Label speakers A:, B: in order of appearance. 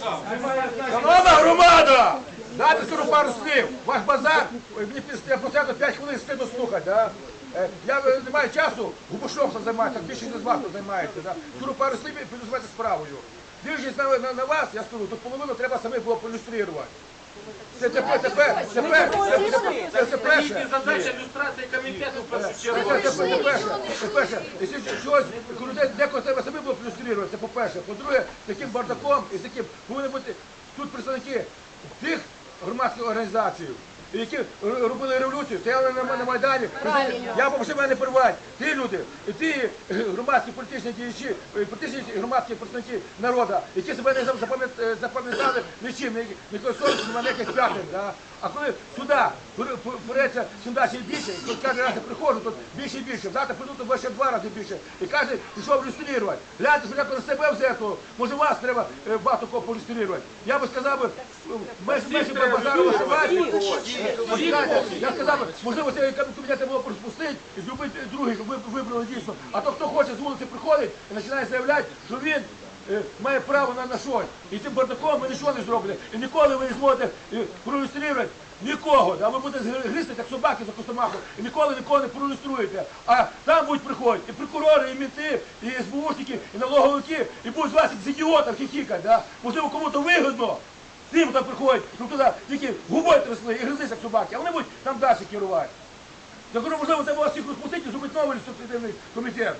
A: Шановна громада! Дайте скажу пару слів. Ваш базар, ой, мені після початку 5 хвилин стидно слухати. Да? Е, Я е, не маю часу, губушок займаюся, більше не з вас займається. Да? Скажу пару слів і піду справою. Дивлячись на, на, на вас, я скажу, тут половину треба саме було проілюструвати. Це тепер, тепер, тепер, це, це, перше.
B: Задача ілюстрації комітету першу
A: Це,
B: чергу.
A: це, по-перше, якщо людей декого треба самі було плюструвати, це по-перше. По-друге, таким бардаком і з таким повинні бути тут представники тих громадських організацій, які робили революцію, стояли на, Майдані. Я попросив мене не перебувати. Ті люди, ті е, громадські політичні діячі, е, політичні громадські представники народу, які себе не е, запам'ятали нічим, не совісті на яких п'ятих. Да? А коли сюди береться сюди ще більше, і кожен раз я приходжу, тут більше і більше, завтра прийду тут ще два рази більше. І каже, пішов люструвати. Гляньте, що як на себе взято, може вас треба е, багато кого полюструвати. Я би сказав, би, е, меж межі по базару вишивати. Я сказав, би, можливо, цей кабінет було розпустити і зробити щоб ви вибрали дійсно. А то хто хоче з вулиці приходить і починає заявляти, що він е, має право на, на щось. І цим бардаком ви нічого не зробите. І ніколи ви не зможете е, проілюструвати нікого. Да? Ви будете гризти, як собаки за костомаху, і ніколи нікого не проілюструєте. А там будуть приходити і прокурори, і мінти, і СБУшники, і налоговики, і будуть з вас як з ідіотів хіхікати. Да? Можливо, кому-то вигідно. Тим там приходять, ну туди тільки губою трясли і гризли, як собаки, а вони будуть там далі керувати. Я кажу, можливо, треба вас всіх розпустити зробити новий ілюстративний комітет.